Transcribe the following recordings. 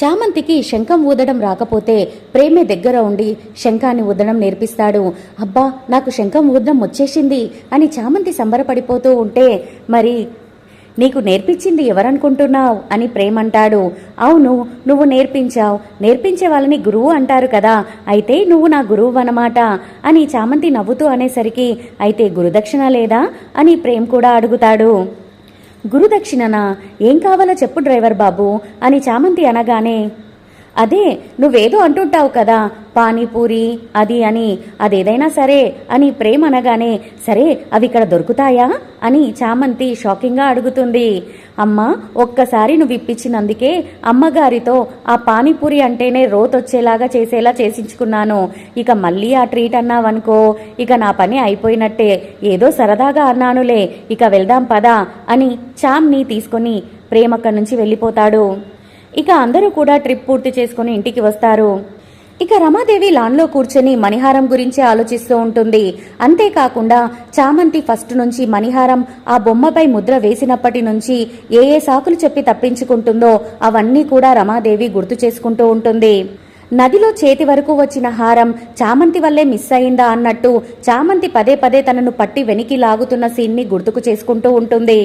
చామంతికి శంఖం ఊదడం రాకపోతే ప్రేమే దగ్గర ఉండి శంఖాన్ని ఊదడం నేర్పిస్తాడు. అబ్బా నాకు శంఖం ఊదడం వచ్చేసింది అని చామంతి సంబరపడిపోతూ ఉంటే మరి నీకు నేర్పించింది ఎవరనుకుంటున్నావు అని ప్రేమంటాడు. అవును నువ్వు నేర్పించావు. నేర్పించే వాళ్ళని గురువు అంటారు కదా అయితే నువ్వు నా గురువు అనమాట అని చామంతి నవ్వుతూ అనేసరికి అయితే గురుదక్షిణ లేదా అని ప్రేమ్ కూడా అడుగుతాడు. గురుదక్షిణనా ఏం కావాలో చెప్పు డ్రైవర్ బాబు అని చామంతి అనగానే అదే నువ్వేదో అంటుంటావు కదా పానీపూరి అది అని అదేదైనా సరే అని ప్రేమ అనగానే సరే అవి ఇక్కడ దొరుకుతాయా అని చామంతి షాకింగ్గా అడుగుతుంది. అమ్మ ఒక్కసారి నువ్వు ఇప్పించినందుకే అమ్మగారితో ఆ పానీపూరి అంటేనే రోతొచ్చేలాగా చేసేలా చేసించుకున్నాను. ఇక మళ్ళీ ఆ ట్రీట్ అన్నావనుకో ఇక నా పని అయిపోయినట్టే ఏదో సరదాగా అన్నానులే ఇక వెళ్దాం పదా అని చామ్ని తీసుకొని ప్రేమ అక్కడి నుంచి వెళ్ళిపోతాడు. ఇక అందరూ కూడా ట్రిప్ పూర్తి చేసుకుని ఇంటికి వస్తారు. ఇక రమాదేవి లాన్లో కూర్చొని మణిహారం గురించి ఆలోచిస్తూ ఉంటుంది. అంతేకాకుండా చామంతి ఫస్ట్ నుంచి మణిహారం ఆ బొమ్మపై ముద్ర వేసినప్పటి నుంచి ఏ ఏ సాకులు చెప్పి తప్పించుకుంటుందో అవన్నీ కూడా రమాదేవి గుర్తు చేసుకుంటూ ఉంటుంది. నదిలో చేతి వరకు వచ్చిన హారం చామంతి వల్లే మిస్ అయిందా అన్నట్టు చామంతి పదే పదే తనను పట్టి వెనికి లాగుతున్న సీన్ని గుర్తుకు చేసుకుంటూ ఉంటుంది.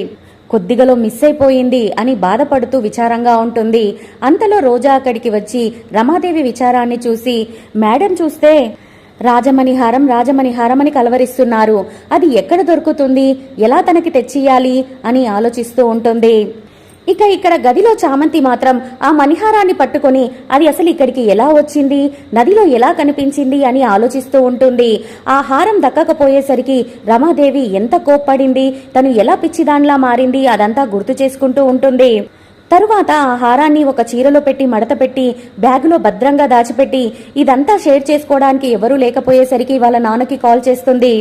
కొద్దిగలో మిస్ అయిపోయింది అని బాధపడుతూ విచారంగా ఉంటుంది. అంతలో రోజా అక్కడికి వచ్చి రమాదేవి విచారాన్ని చూసి మేడం చూస్తే రాజమణిహారం రాజమణిహారం అని కలవరిస్తున్నారు. అది ఎక్కడ దొరుకుతుంది? ఎలా తనకి తెచ్చియాలి అని ఆలోచిస్తూ ఉంటుంది. ఇక ఇక్కడ గదిలో చామంతి మాత్రం ఆ మణిహారాన్ని పట్టుకొని అది అసలు ఇక్కడికి ఎలా వచ్చింది? నదిలో ఎలా కనిపించింది అని ఆలోచిస్తూ ఉంటుంది. ఆ హారం దక్కకపోయేసరికి రమాదేవి ఎంత కోప్పడింది? తను ఎలా పిచ్చిదాన్లా మారింది? అదంతా గుర్తు చేసుకుంటూ ఉంటుంది. తరువాత ఆ హారాన్ని ఒక చీరలో పెట్టి మడత పెట్టి బ్యాగులో భద్రంగా దాచిపెట్టి ఇదంతా షేర్ చేసుకోవడానికి ఎవరూ లేకపోయేసరికి వాళ్ళ నాన్నకి కాల్ చేస్తుంది.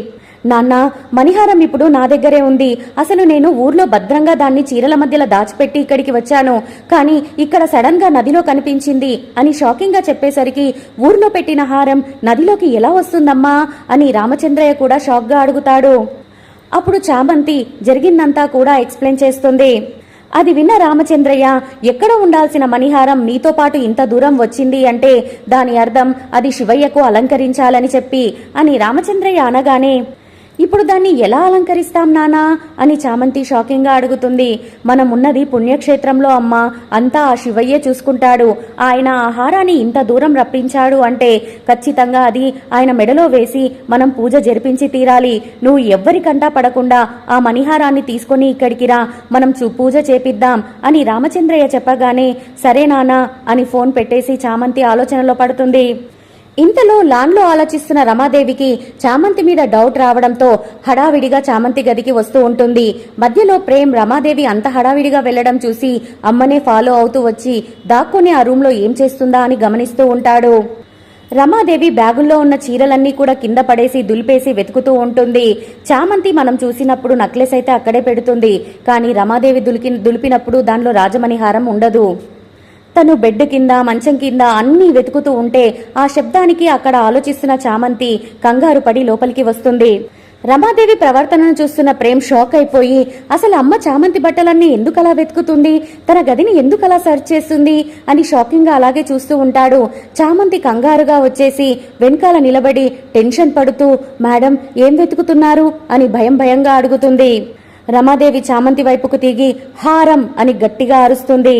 నాన్న మణిహారం ఇప్పుడు నా దగ్గరే ఉంది. అసలు నేను ఊర్లో భద్రంగా దాన్ని చీరల మధ్యలో దాచిపెట్టి ఇక్కడికి వచ్చాను. కానీ ఇక్కడ సడన్గా నదిలో కనిపించింది అని షాకింగ్గా చెప్పేసరికి ఊర్లో పెట్టిన హారం నదిలోకి ఎలా వస్తుందమ్మా అని రామచంద్రయ్య కూడా షాక్గా అడుగుతాడు. అప్పుడు చామంతి జరిగిందంతా కూడా ఎక్స్ప్లెయిన్ చేస్తుంది. అది విన్న రామచంద్రయ్య ఎక్కడ ఉండాల్సిన మణిహారం మీతో పాటు ఇంత దూరం వచ్చింది అంటే దాని అర్థం అది శివయ్యకు అలంకరించాలని చెప్పి అని రామచంద్రయ్య అనగానే ఇప్పుడు దాన్ని ఎలా అలంకరిస్తాం నానా? అని చామంతి షాకింగ్గా అడుగుతుంది. మనం ఉన్నది పుణ్యక్షేత్రంలో అమ్మా. అంతా ఆ శివయ్యే చూసుకుంటాడు. ఆయన ఆహారాన్ని ఇంత దూరం రప్పించాడు అంటే ఖచ్చితంగా అది ఆయన మెడలో వేసి మనం పూజ జరిపించి తీరాలి. నువ్వు ఎవ్వరికంటా పడకుండా ఆ మణిహారాన్ని తీసుకొని ఇక్కడికి రా. మనం చూ పూజ చేపిద్దాం అని రామచంద్రయ్య చెప్పగానే సరే నానా అని ఫోన్ పెట్టేసి చామంతి ఆలోచనలో పడుతుంది. ఇంతలో లాన్లో ఆలోచిస్తున్న రమాదేవికి చామంతి మీద డౌట్ రావడంతో హడావిడిగా చామంతి గదికి వస్తూ ఉంటుంది. మధ్యలో ప్రేమ్ రమాదేవి అంత హడావిడిగా వెళ్ళడం చూసి అమ్మనే ఫాలో అవుతూ వచ్చి దాక్కుని ఆ రూమ్లో ఏం చేస్తుందా? అని గమనిస్తూ ఉంటాడు. రమాదేవి బ్యాగుల్లో ఉన్న చీరలన్నీ కూడా కింద పడేసి దులిపేసి వెతుకుతూ ఉంటుంది. చామంతి మనం చూసినప్పుడు నక్లెస్ అయితే అక్కడే పెడుతుంది. కానీ రమాదేవి దులికి దులిపినప్పుడు దానిలో రాజమణిహారం ఉండదు. తను బెడ్ కింద మంచం కింద అన్నీ వెతుకుతూ ఉంటే ఆ శబ్దానికి అక్కడ ఆలోచిస్తున్న చామంతి కంగారు పడి లోపలికి వస్తుంది. రమాదేవి ప్రవర్తనను చూస్తున్న ప్రేమ్ షాక్ అయిపోయి అసలు అమ్మ చామంతి బట్టలన్నీ ఎందుకలా వెతుకుతుంది? తన గదిని ఎందుకలా సెర్చ్ చేస్తుంది? అని షాకింగ్గా అలాగే చూస్తూ ఉంటాడు. చామంతి కంగారుగా వచ్చేసి వెనకాల నిలబడి టెన్షన్ పడుతూ మేడం ఏం వెతుకుతున్నారు? అని భయం భయంగా అడుగుతుంది. రమాదేవి చామంతి వైపుకు తిరిగి హారం అని గట్టిగా అరుస్తుంది.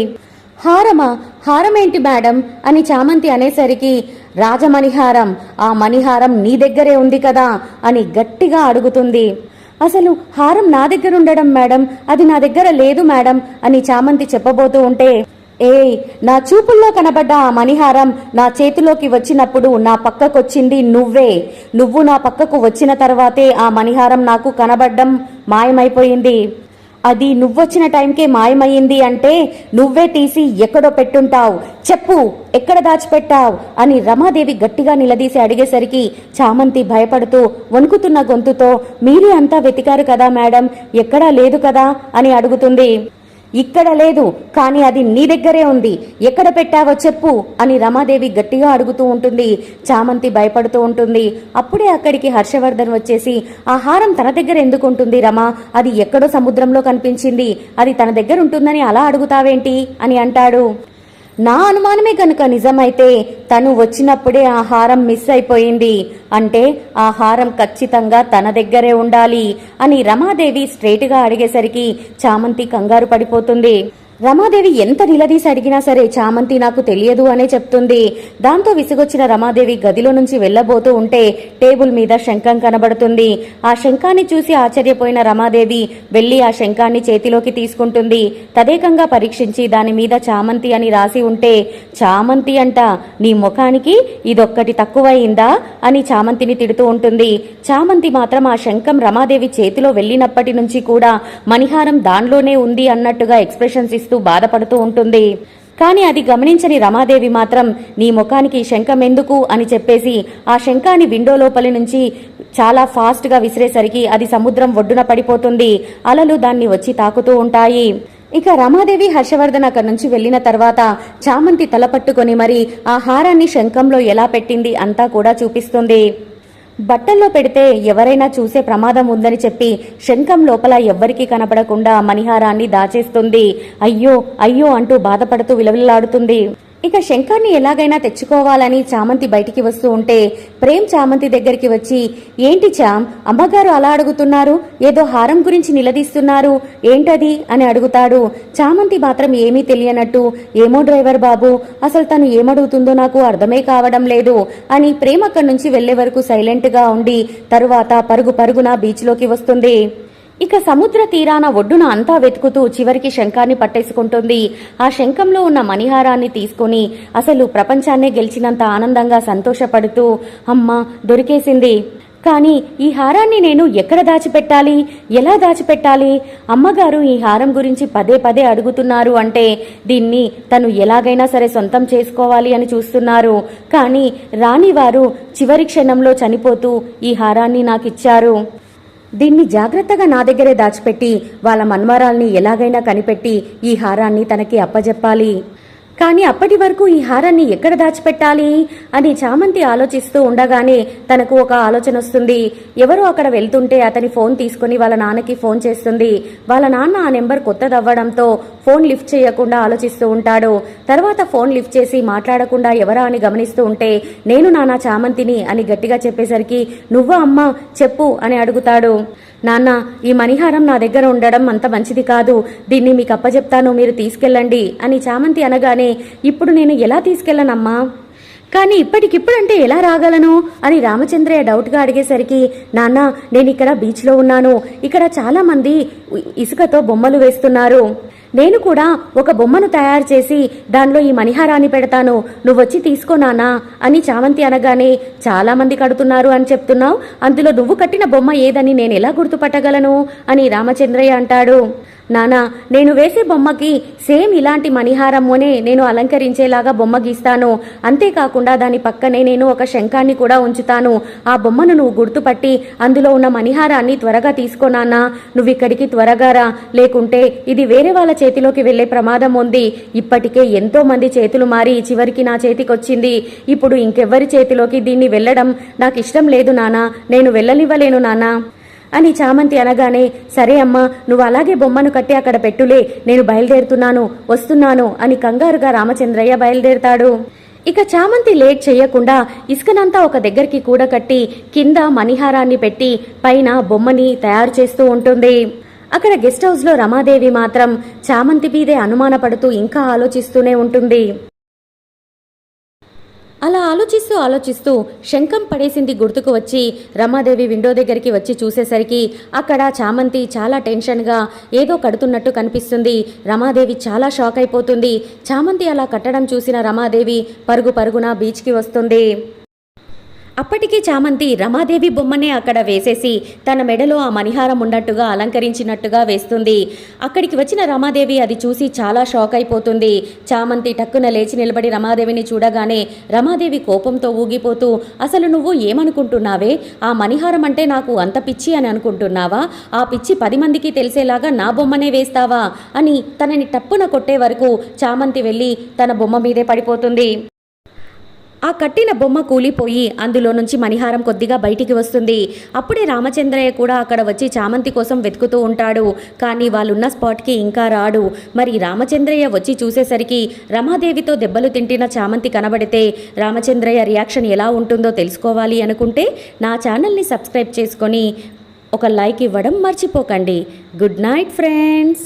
హారమా? హారమేంటి మేడం? అని చామంతి అనేసరికి రాజమణిహారం ఆ మణిహారం నీ దగ్గరే ఉంది కదా? అని గట్టిగా అడుగుతుంది. అసలు హారం నా దగ్గర ఉండడం మేడం? అది నా దగ్గర లేదు మేడం అని చామంతి చెప్పబోతూ ఉంటే ఏయ్ నా చూపుల్లో కనబడ్డ ఆ మణిహారం నా చేతిలోకి వచ్చినప్పుడు నా పక్కకొచ్చింది నువ్వే. నువ్వు నా పక్కకు వచ్చిన తర్వాతే ఆ మణిహారం నాకు కనబడ్డం మాయమైపోయింది. అది నువ్వొచ్చిన టైంకే మాయమయ్యింది అంటే నువ్వే తీసి ఎక్కడో పెట్టుంటావు. చెప్పు ఎక్కడ దాచిపెట్టావు? అని రమాదేవి గట్టిగా నిలదీసి అడిగేసరికి చామంతి భయపడుతూ వణుకుతున్న గొంతుతో మీరే అంతా వెతికారు కదా మేడం? ఎక్కడా లేదు కదా? అని అడుగుతుంది. ఇక్కడ లేదు కానీ అది నీ దగ్గరే ఉంది. ఎక్కడ పెట్టావో చెప్పు అని రమాదేవి గట్టిగా అడుగుతూ ఉంటుంది. చామంతి భయపడుతూ ఉంటుంది. అప్పుడే అక్కడికి హర్షవర్ధన్ వచ్చేసి ఆ హారం తన దగ్గర ఎందుకు ఉంటుంది రమా? అది ఎక్కడో సముద్రంలో కనిపించింది. అది తన దగ్గర ఉంటుందని అలా అడుగుతావేంటి? అని అంటాడు. నా అనుమానమే కనుక నిజమైతే తను వచ్చినప్పుడే ఆ హారం మిస్ అయిపోయింది. అంటే ఆ హారం ఖచ్చితంగా తన దగ్గరే ఉండాలి అని రమాదేవి స్ట్రేట్గా అడిగేసరికి చామంతి కంగారు పడిపోతుంది. రమాదేవి ఎంత నిలదీసి అడిగినా సరే చామంతి నాకు తెలియదు అనే చెప్తుంది. దాంతో విసుగొచ్చిన రమాదేవి గదిలో నుంచి వెళ్ళబోతూ ఉంటే టేబుల్ మీద శంఖం కనబడుతుంది. ఆ శంఖాన్ని చూసి ఆశ్చర్యపోయిన రమాదేవి వెళ్ళి ఆ శంఖాన్ని చేతిలోకి తీసుకుంటుంది. తదేకంగా పరీక్షించి దాని మీద చామంతి అని రాసి ఉంటే చామంతి అంట నీ ముఖానికి ఇదొక్కటి తక్కువయిందా? అని చామంతిని తిడుతూ ఉంటుంది. చామంతి మాత్రం ఆ శంఖం రమాదేవి చేతిలో వెళ్ళినప్పటి నుంచి కూడా మణిహారం దానిలోనే ఉంది అన్నట్టుగా ఎక్స్ప్రెషన్స్ ఇస్తూ బాధపడుతూ ఉంటుంది. కానీ అది గమనించని రమాదేవి మాత్రం నీ ముఖానికి శంఖం ఎందుకు? అని చెప్పేసి ఆ శంఖాన్ని విండో లోపలి నుంచి చాలా ఫాస్ట్గా విసిరేసరికి అది సముద్రం ఒడ్డున పడిపోతుంది. అలలు దాన్ని వచ్చి తాకుతూ ఉంటాయి. ఇక రమాదేవి హర్షవర్ధన్ అక్కడి నుంచి వెళ్ళిన తర్వాత చామంతి తలపట్టుకొని మరి ఆ హారాన్ని శంఖంలో ఎలా పెట్టింది అంతా కూడా చూపిస్తుంది. బట్టల్లో పెడితే ఎవరైనా చూసే ప్రమాదం ఉందని చెప్పి శంఖం లోపల ఎవ్వరికీ కనపడకుండా మణిహారాన్ని దాచేస్తుంది. అయ్యో అయ్యో అంటూ బాధపడుతూ విలవిల్లాడుతుంది. ఇక శంకర్ని ఎలాగైనా తెచ్చుకోవాలని చామంతి బయటికి వస్తూ ఉంటే ప్రేమ్ చామంతి దగ్గరికి వచ్చి ఏంటి చామ్ అమ్మగారు అలా అడుగుతున్నారు? ఏదో హారం గురించి నిలదీస్తున్నారు? ఏంటది? అని అడుగుతాడు. చామంతి మాత్రం ఏమీ తెలియనట్టు ఏమో డ్రైవర్ బాబు అసలు తను ఏమడుగుతుందో నాకు అర్థమే కావడం లేదు అని ప్రేమ్ అక్కడి నుంచి వెళ్ళే వరకు సైలెంట్గా ఉండి తరువాత పరుగు పరుగున బీచ్లోకి వస్తుంది. ఇక సముద్ర తీరాన ఒడ్డున అంతా వెతుకుతూ చివరికి శంఖాన్ని పట్టేసుకుంటుంది. ఆ శంఖంలో ఉన్న మణిహారాన్ని తీసుకుని అసలు ప్రపంచాన్నే గెలిచినంత ఆనందంగా సంతోషపడుతూ అమ్మ దొరికేసింది. కానీ ఈ హారాన్ని నేను ఎక్కడ దాచిపెట్టాలి? ఎలా దాచిపెట్టాలి? అమ్మగారు ఈ హారం గురించి పదే పదే అడుగుతున్నారు అంటే దీన్ని తను ఎలాగైనా సరే సొంతం చేసుకోవాలి అని చూస్తున్నారు. కానీ రాణివారు చివరి క్షణంలో చనిపోతూ ఈ హారాన్ని నాకిచ్చారు. దీన్ని జాగ్రత్తగా నా దగ్గరే దాచిపెట్టి వాళ్ళ మన్మరాల్ని ఎలాగైనా కనిపెట్టి ఈ హారాన్ని తనకి అప్పజెప్పాలి. కానీ అప్పటి వరకు ఈ హారాన్ని ఎక్కడ దాచిపెట్టాలి అని చామంతి ఆలోచిస్తూ ఉండగానే తనకు ఒక ఆలోచన వస్తుంది. ఎవరో అక్కడ వెళ్తుంటే అతని ఫోన్ తీసుకుని వాళ్ళ నాన్నకి ఫోన్ చేస్తుంది. వాళ్ళ నాన్న ఆ నెంబర్ కొత్తదవ్వడంతో ఫోన్ లిఫ్ట్ చేయకుండా ఆలోచిస్తూ ఉంటాడు. తర్వాత ఫోన్ లిఫ్ట్ చేసి మాట్లాడకుండా ఎవరా అని గమనిస్తూ ఉంటే నేను నానా చామంతిని అని గట్టిగా చెప్పేసరికి నువ్వా అమ్మ చెప్పు అని అడుగుతాడు. నాన్న ఈ మణిహారం నా దగ్గర ఉండడం అంత మంచిది కాదు. దీన్ని మీకు అప్పచెప్తాను మీరు తీసుకెళ్ళండి అని చామంతి అనగానే ఇప్పుడు నేను ఎలా తీసుకెళ్ళనమ్మా? కానీ ఇప్పటికిప్పుడంటే ఎలా రాగలను? అని రామచంద్రయ్య డౌట్గా అడిగేసరికి నాన్న నేను ఇక్కడ బీచ్లో ఉన్నాను. ఇక్కడ చాలామంది ఇసుకతో బొమ్మలు వేస్తున్నారు. నేను కూడా ఒక బొమ్మను తయారు చేసి దానిలో ఈ మణిహారాన్ని పెడతాను. నువ్వొచ్చి తీసుకోనానా అని చామంతి అనగానే చాలా మంది కడుతున్నారు అని చెప్తున్నావు? అందులో నువ్వు కట్టిన బొమ్మ ఏదని నేను ఎలా గుర్తుపట్టగలను? అని రామచంద్రయ్య అంటాడు. నానా నేను వేసే బొమ్మకి సేమ్ ఇలాంటి మణిహారమునే నేను అలంకరించేలాగా బొమ్మ గీస్తాను. అంతేకాకుండా దాని పక్కనే నేను ఒక శంఖాన్ని కూడా ఉంచుతాను. ఆ బొమ్మను నువ్వు గుర్తుపట్టి అందులో ఉన్న మణిహారాన్ని త్వరగా తీసుకో నాన్నా. నువ్వు ఇక్కడికి త్వరగా రా. లేకుంటే ఇది వేరే వాళ్ళ చేతిలోకి వెళ్ళే ప్రమాదం ఉంది. ఇప్పటికే ఎంతో మంది చేతులు మారి చివరికి నా చేతికొచ్చింది. ఇప్పుడు ఇంకెవ్వరి చేతిలోకి దీన్ని వెళ్ళడం నాకు ఇష్టం లేదు నానా. నేను వెళ్ళనివ్వలేను నానా. అని చామంతి అనగానే సరే అమ్మా నువ్వు అలాగే బొమ్మను కట్టి అక్కడ పెట్టులే నేను బయలుదేరుతున్నాను వస్తున్నాను అని కంగారుగా రామచంద్రయ్య బయలుదేరతాడు. ఇక చామంతి లేట్ చేయకుండా ఇసుకనంతా ఒక దగ్గరికి కూడకట్టి కింద మణిహారాన్ని పెట్టి పైన బొమ్మని తయారు చేస్తూ ఉంటుంది. అక్కడ గెస్ట్ హౌస్లో రమాదేవి మాత్రం చామంతి మీదే అనుమానపడుతూ ఇంకా ఆలోచిస్తూనే ఉంటుంది. అలా ఆలోచిస్తూ ఆలోచిస్తూ శంఖం పడేసింది గుర్తుకు వచ్చి రమాదేవి విండో దగ్గరికి వచ్చి చూసేసరికి అక్కడ చామంతి చాలా టెన్షన్గా ఏదో కడుతున్నట్టు కనిపిస్తుంది. రమాదేవి చాలా షాక్ అయిపోతుంది. చామంతి అలా కట్టడం చూసిన రమాదేవి పరుగు పరుగున బీచ్కి వస్తుంది. అప్పటికి చామంతి రమాదేవి బొమ్మనే అక్కడ వేసేసి తన మెడలో ఆ మణిహారం ఉన్నట్టుగా అలంకరించినట్టుగా వేస్తుంది. అక్కడికి వచ్చిన రమాదేవి అది చూసి చాలా షాక్ అయిపోతుంది. చామంతి టక్కున లేచి నిలబడి రమాదేవిని చూడగానే రమాదేవి కోపంతో ఊగిపోతూ అసలు నువ్వు ఏమనుకుంటున్నావే? ఆ మణిహారం అంటే నాకు అంత పిచ్చి అని అనుకుంటున్నావా? ఆ పిచ్చి పది మందికి తెలిసేలాగా నా బొమ్మనే వేస్తావా? అని తనని టప్పున కొట్టే వరకు చామంతి వెళ్ళి తన బొమ్మ మీదే పడిపోతుంది. ఆ కట్టిన బొమ్మ కూలిపోయి అందులో నుంచి మణిహారం కొద్దిగా బయటికి వస్తుంది. అప్పుడే రామచంద్రయ్య కూడా అక్కడ వచ్చి చామంతి కోసం వెతుకుతూ ఉంటాడు. కానీ వాళ్ళున్న స్పాట్కి ఇంకా రాడు. మరి రామచంద్రయ్య వచ్చి చూసేసరికి రమాదేవితో దెబ్బలు తింటిన చామంతి కనబడితే రామచంద్రయ్య రియాక్షన్ ఎలా ఉంటుందో తెలుసుకోవాలి అనుకుంటే నా ఛానల్ని సబ్స్క్రైబ్ చేసుకొని ఒక లైక్ ఇవ్వడం మర్చిపోకండి. Good night friends.